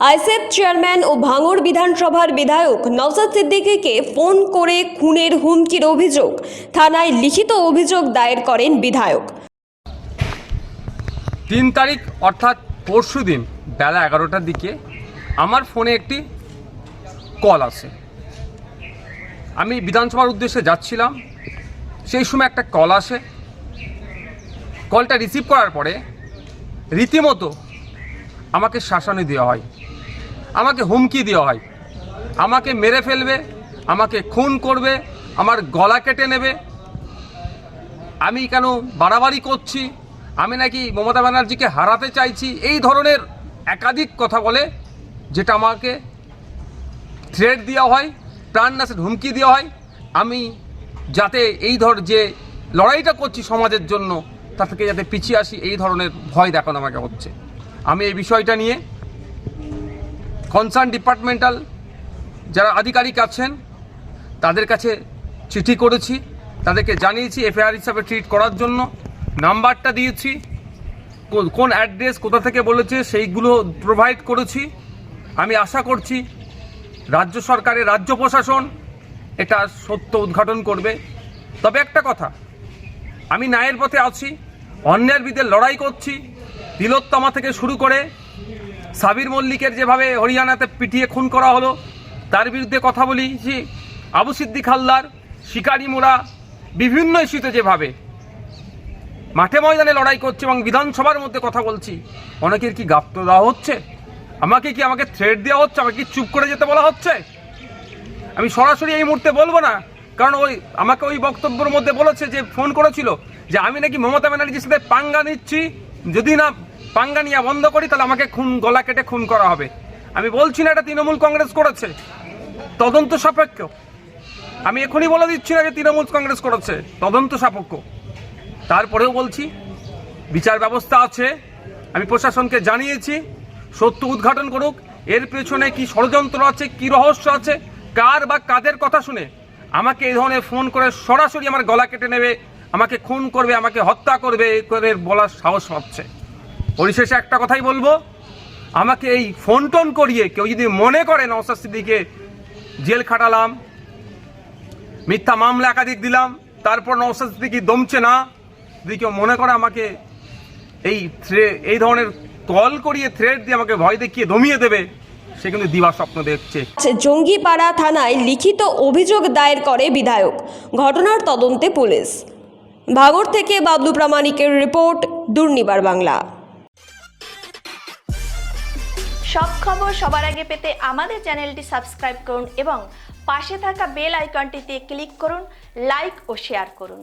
আইসেফ chairman ও ভাঙড় বিধানসভার বিধায়ক নওসাদ সিদ্দিকীকে ফোন করে খুনের হুমকির অভিযোগ থানায় লিখিত অভিযোগ দায়ের করেন বিধায়ক। তিন তারিখ অর্থাৎ পরশু দিন বেলা এগারোটার দিকে আমার ফোনে একটি কল আসে। আমি বিধানসভার উদ্দেশ্যে যাচ্ছিলাম, সেই সময় একটা কল আসে। কলটা রিসিভ করার পরে রীতিমতো আমাকে শাসানি দেওয়া হয়, আমাকে হুমকি দেওয়া হয়, আমাকে মেরে ফেলবে, আমাকে খুন করবে, আমার গলা কেটে নেবে। আমি কেন বাড়াবাড়ি করছি? আমি নাকি মমতা ব্যানার্জিকে হারাতে চাইছি? এই ধরনের একাধিক কথা বলে যেটা আমাকে থ্রেড দেওয়া হয়, প্রাণ প্রাণনাশের হুমকি দেওয়া হয়। আমি যাতে এই ধর যে লড়াইটা করছি সমাজের জন্য তা থেকে যাতে পিছিয়ে আসি, এই ধরনের ভয় দেখানো আমাকে হচ্ছে। আমি এই বিষয়টা নিয়ে কনসার্ন ডিপার্টমেন্টাল যারা আধিকারিক আছেন, তাদের কাছে চিঠি করেছি, তাদেরকে জানিয়েছি এফআইআর হিসাবে ট্রিট করার জন্য। নাম্বারটা দিয়েছি কোন অ্যাড্রেস কোথা থেকে বলেছে সেইগুলো প্রোভাইড করেছি। আমি আশা করছি রাজ্য সরকারের রাজ্য প্রশাসন এটা সত্য উদ্ঘাটন করবে। তবে একটা কথা, আমি ন্যায়ের পথে আছি অন্যের বিরুদ্ধে লড়াই করছি তিলোত্তমা থেকে শুরু করে সাবির মল্লিকের যেভাবে হরিয়ানাতে পিটিয়ে খুন করা হলো, তার বিরুদ্ধে কথা বলেছি। আবু সিদ্দিক হালদার, শিকারি মোড়া, বিভিন্ন ইস্যুতে যেভাবে। মাঠে ময়দানে লড়াই করছে এবং বিধানসভার মধ্যে কথা বলছি। অনেকের কি গাপ্ত দেওয়া হচ্ছে? আমাকে কি আমাকে থ্রেড দেওয়া হচ্ছে? আমাকে কি চুপ করে যেতে বলা হচ্ছে? আমি সরাসরি এই মুহূর্তে বলব না, কারণ ওই আমাকে ওই বক্তব্যের মধ্যে বলেছে যে, ফোন করেছিল যে, আমি নাকি মমতা ব্যানার্জির সাথে পাঙ্গা নিচ্ছি। যদি না পাঙ্গা নিয়ে বন্ধ করি, তাহলে আমাকে খুন, গলা কেটে খুন করা হবে। আমি বলছি না এটা তৃণমূল কংগ্রেস করেছে। তদন্ত সাপেক্ষ। আমি এখনই বলে দিচ্ছি না যে তৃণমূল কংগ্রেস করেছে। তদন্ত সাপেক্ষ। তারপরেও বলছি, বিচার ব্যবস্থা আছে। আমি প্রশাসনকে জানিয়েছি, সত্য উদ্ঘাটন করুক। এর পেছনে কি ষড়যন্ত্র আছে, কি রহস্য আছে, কার বা কাদের কথা শুনে আমাকে এই ধরনের ফোন করে সরাসরি আমার গলা কেটে নেবে আমাকে খুন করবে, আমাকে হত্যা করবে করে বলার সাহস পাচ্ছে পরিশেষে একটা কথাই বলব, আমাকে এই ফোন টোন করিয়ে কেউ যদি মনে করে নওসাদ সিদ্দিকে জেল খাটালাম, মিথ্যা মামলা একাধিক দিলাম, তারপর নওসাদ সিদ্দিকি দমছে না, যদি কেউ মনে করে আমাকে এই থ্রে, এই ধরনের কল করিয়ে থ্রেড দিয়ে আমাকে ভয় দেখিয়ে দমিয়ে দেবে, সে কিন্তু দিবা স্বপ্ন দেখছে। জঙ্গিপাড়া থানায় লিখিত অভিযোগ দায়ের করে বিধায়ক। ঘটনার তদন্তে পুলিশ। ভাঙড় থেকে বাবলু প্রামাণিকের রিপোর্ট, দুর্নিবার বাংলা। সব খবর সবার আগে পেতে আমাদের চ্যানেলটি সাবস্ক্রাইব করুন এবং পাশে থাকা বেল আইকনটিতে ক্লিক করুন, লাইক ও শেয়ার করুন।